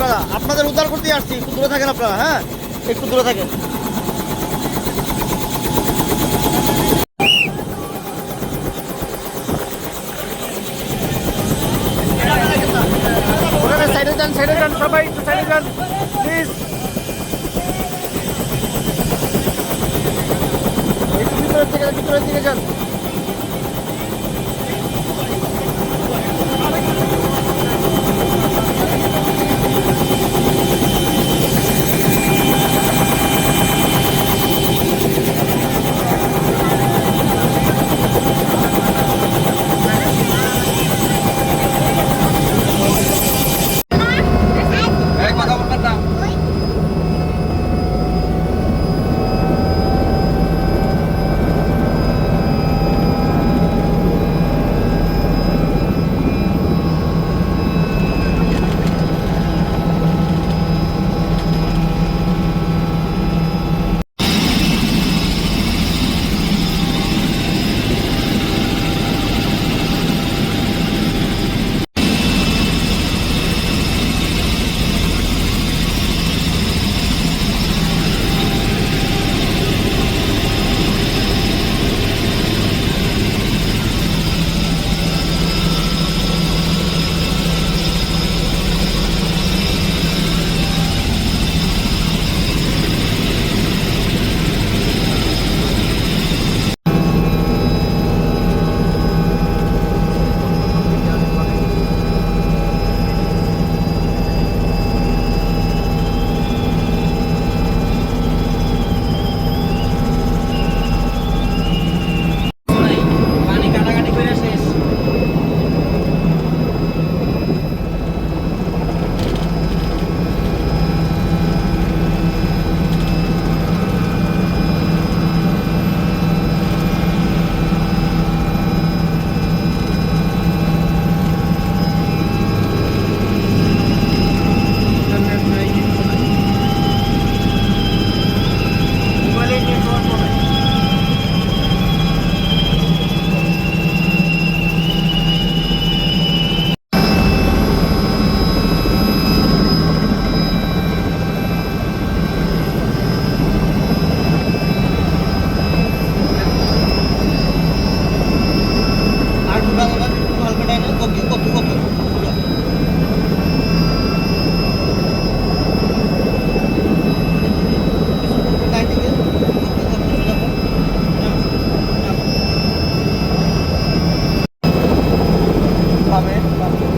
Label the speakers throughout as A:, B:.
A: আপনারা আপনাদের উদ্ধার করতে আসছি একটু দূরে থাকেন আপনারা হ্যাঁ? একটু দূরে থাকেন।
B: काम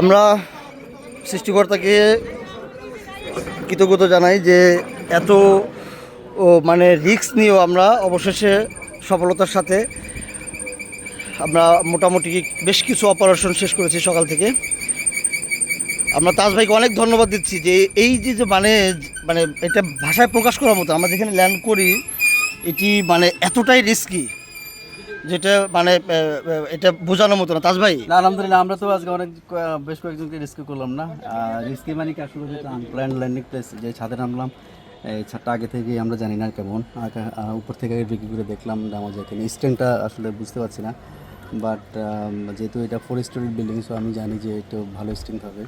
A: আমরা সৃষ্টিকর্তাকে কৃতজ্ঞতা জানাই যে এত মানে রিস্ক নিয়েও আমরা অবশেষে সফলতার সাথে আমরা মোটামুটি বেশ কিছু অপারেশন শেষ করেছি সকাল থেকে। আমরা তাজ ভাইকে অনেক ধন্যবাদ দিচ্ছি যে এই যে যে মানে মানে এটা ভাষায় প্রকাশ করার মতো আমরা যেখানে ল্যান্ড করি, এটি মানে এতটাই রিস্কি যেটা মানে এটা বোঝানোর মতো না। তাজ ভাই?
B: না, আলহামদুলিল্লাহ, আমরা তো আজকে অনেক বেশ কয়েকজনকে রিস্কিউ করলাম না। রিস্কি মানে কি আসলে যেটা আনপ্ল্যান্ড ল্যান্ডিং প্লেস যে ছাদে নামলাম এই ছাদটা আগে থেকেই আমরা জানি না কেমন। উপর থেকে বিক্রি করে দেখলাম আমাদের এখানে স্ট্যান্ডটা আসলে বুঝতে পারছি না। বাট যেহেতু এটা ফোর স্টোরি বিল্ডিং সো আমি জানি যে একটু ভালো স্ট্যান্ড হবে।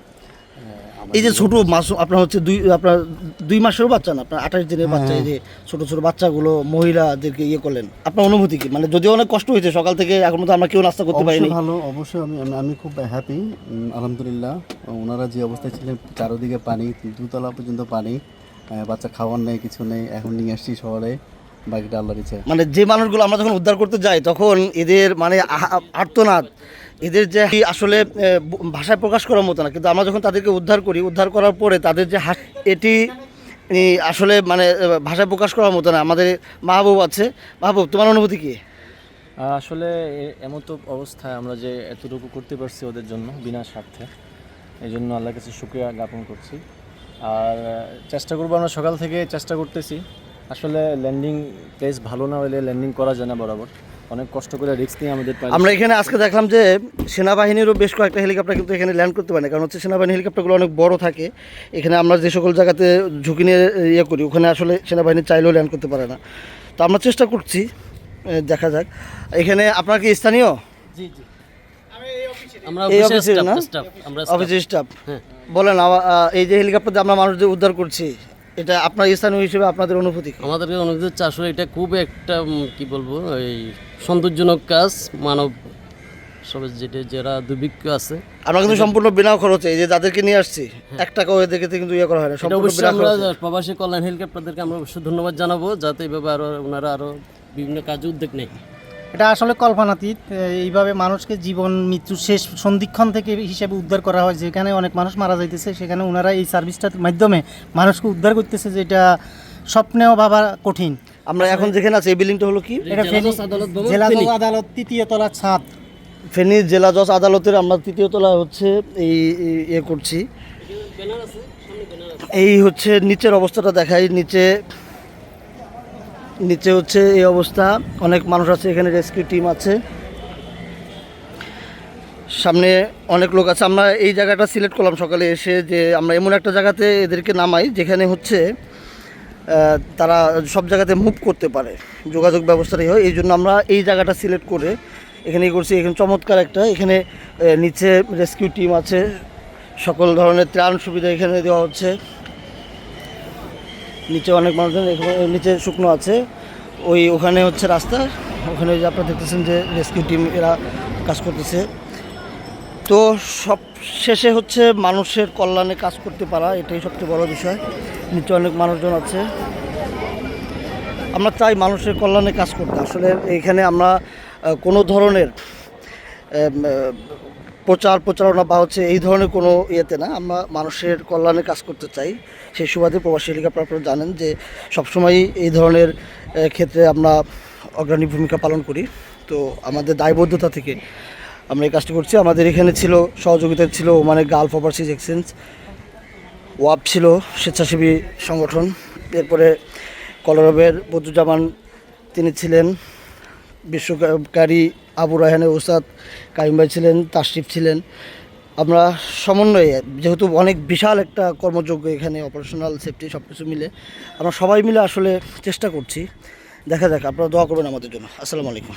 A: এই যে ছোট মাস আপনার হচ্ছে দুই আপনার দুই মাসেরও বাচ্চা না? আপনার আঠাশ দিনের বাচ্চা এই যে ছোট ছোট বাচ্চাগুলো মহিলাদেরকে ইয়ে করলেন। আপনার অনুভূতি কি? মানে যদিও অনেক কষ্ট হয়েছে সকাল থেকে এখন তো আমরা কেউ নাস্তা করতে পারিনি।
B: ভালো অবশ্যই আমি আমি- আমি খুব হ্যাপি আলহামদুলিল্লাহ। ওনারা যে অবস্থায় ছিলেন চারোদিকে পানি দুতলা পর্যন্ত পানি বাচ্চা খাওয়ার নেই কিছু নেই এখন নিয়ে আসছি শহরে বাকিটা আল্লাহর ইচ্ছা।
A: মানে যে মানুষগুলো আমরা যখন উদ্ধার করতে যাই তখন এদের মানে আর্তনাদ। এদের যে আসলে ভাষায় প্রকাশ করার মতো না, কিন্তু আমরা যখন তাদেরকে উদ্ধার করি, উদ্ধার করার পরে তাদের যে হাস, এটি আসলে মানে ভাষায় প্রকাশ করার মতো না। আমাদের মাহবুব আছে। মাহবুব, তোমার অনুভূতি কি?
C: আসলে এমন তো অবস্থায় আমরা যে এতটুকু করতে পারছি ওদের জন্য, বিনা স্বার্থে। এই জন্য আল্লাহ কাছে শুক্রিয়া জ্ঞাপন করছি। আর চেষ্টা করব আমরা সকাল থেকে চেষ্টা করতেছি। আসলে ল্যান্ডিং প্লেস ভালো না হলে ল্যান্ডিং করা যায় না বরাবর। অনেক কষ্ট করে রিস্ক নিয়ে আমাদের
A: আমরা এখানে আজকে দেখলাম যে সেনাবাহিনীরও বেশ কয়েকটা হেলিকপ্টার কিন্তু এখানে ল্যান্ড করতে পারে না। কারণ হচ্ছে সেনাবাহিনী হেলিকপ্টারগুলো অনেক বড় থাকে। এখানে আমরা যে সকল জায়গাতে ঝুঁকি নিয়ে ইয়ে করি ওখানে আসলে সেনাবাহিনী চাইলেও ল্যান্ড করতে পারে না। তো আমরা চেষ্টা করছি দেখা যাক। এখানে আপনার কি স্থানীয়?
D: আমরা
A: এই
D: অফিসের
A: অফিসের না? অফিসের স্টাফ
D: হ্যাঁ।
A: বলেন এই যে হেলিকপ্টার দিয়ে আমরা মানুষদের উদ্ধার করছি এটা আপনার স্থানীয় হিসেবে আপনাদের অনুভূতি?
D: আমাদেরকে অনেক হচ্ছে আসলে এটা খুব একটা কি বলব এই সন্তোষজনক কাজ মানব সবে যেটা যারা দুর্ভিক্ষ আছে।
A: আমরা কিন্তু সম্পূর্ণ বিনা খরচে এই যে যাদেরকে নিয়ে আসছি এক টাকাও এদেরকে কিন্তু ইয়ে করা হয় না
D: অবশ্যই আমরা প্রবাসী কল্যাণ হেলিকপ্টারদেরকে আমরা অবশ্যই ধন্যবাদ জানাব যাতে এইভাবে আরও ওনারা আরও বিভিন্ন কাজে উদ্যোগ নেয়।
E: এটা আসলে কল্পনাতীত। এইভাবে মানুষকে জীবন মৃত্যুর শেষ সন্ধিক্ষণ থেকে হিসেবে উদ্ধার করা হয়। যেখানে অনেক মানুষ মারা যাইতেছে সেখানে ওনারা এই সার্ভিসটার মাধ্যমে মানুষকে উদ্ধার করতেছে যেটা স্বপ্নেও ভাবা কঠিন।
A: আমরা এখন যেখানে আছি এই বিল্ডিংটা হলো কি?
E: এটা
D: জেলা জজ আদালত ভবন,
E: জেলা
D: ফেনী।
E: তৃতীয় তলার ছাদ।
A: ফেনী জেলা জজ আদালতের আমরা তৃতীয় তলায় হচ্ছে এই এই ইয়ে করছি। এই হচ্ছে নিচের অবস্থাটা দেখাই। নিচে নিচে হচ্ছে এই অবস্থা। অনেক মানুষ আছে, এখানে রেস্কিউ টিম আছে। সামনে অনেক লোক আছে। আমরা এই জায়গাটা সিলেক্ট করলাম সকালে এসে যে আমরা এমন একটা জায়গাতে এদেরকে নামাই, যেখানে হচ্ছে তারা সব জায়গাতে মুভ করতে পারে। যোগাযোগ ব্যবস্থাটাই হয়। এই জন্য আমরা এই জায়গাটা সিলেক্ট করে এখানে করছি। এখানে চমৎকার একটা, এখানে নিচে রেস্কিউ টিম আছে। সকল ধরনের ত্রাণ সুবিধা এখানে দেওয়া হচ্ছে। নিচে অনেক মানুষজন নিচে শুকনো আছে। ওই ওখানে হচ্ছে রাস্তা, ওখানে যে আপনারা দেখতেছেন যে রেস্কিউ টিম এরা কাজ করতেছে। তো সব শেষে হচ্ছে মানুষের কল্যাণে কাজ করতে পারা, এটাই সবচেয়ে বড় বিষয়। নিচে অনেক মানুষজন আছে। আমরা চাই মানুষের কল্যাণে কাজ করতে। আসলে এখানে আমরা কোনো ধরনের প্রচার প্রচারণা বা হচ্ছে এই ধরনের কোনো ইয়েতে না, আমরা মানুষের কল্যাণে কাজ করতে চাই। সেই সুবাদে প্রবাসী হেলিকপ্টার আপনারা জানেন যে সবসময়ই এই ধরনের ক্ষেত্রে আমরা অগ্রণী ভূমিকা পালন করি। তো আমাদের দায়বদ্ধতা থেকে আমরা এই কাজটি করছি। আমাদের এখানে ছিল, সহযোগিতা ছিল মানে গালফ ওভারসিজ এক্সচেঞ্জ ওয়াপ ছিল স্বেচ্ছাসেবী সংগঠন। এরপরে কলরবের বদুজ্জামান তিনি ছিলেন। বিশ্বকারী আবু রায়হানের ওস্তাদ কাইম ভাই ছিলেন, তাশরিফ ছিলেন। আমরা সমন্বয়ে, যেহেতু অনেক বিশাল একটা কর্মযোগ্য এখানে অপারেশনাল সেফটি সব কিছু মিলে, আমরা সবাই মিলে আসলে চেষ্টা করছি। দেখা যাক, আপনারা দোয়া করবেন আমাদের জন্য। আসসালামু আলাইকুম।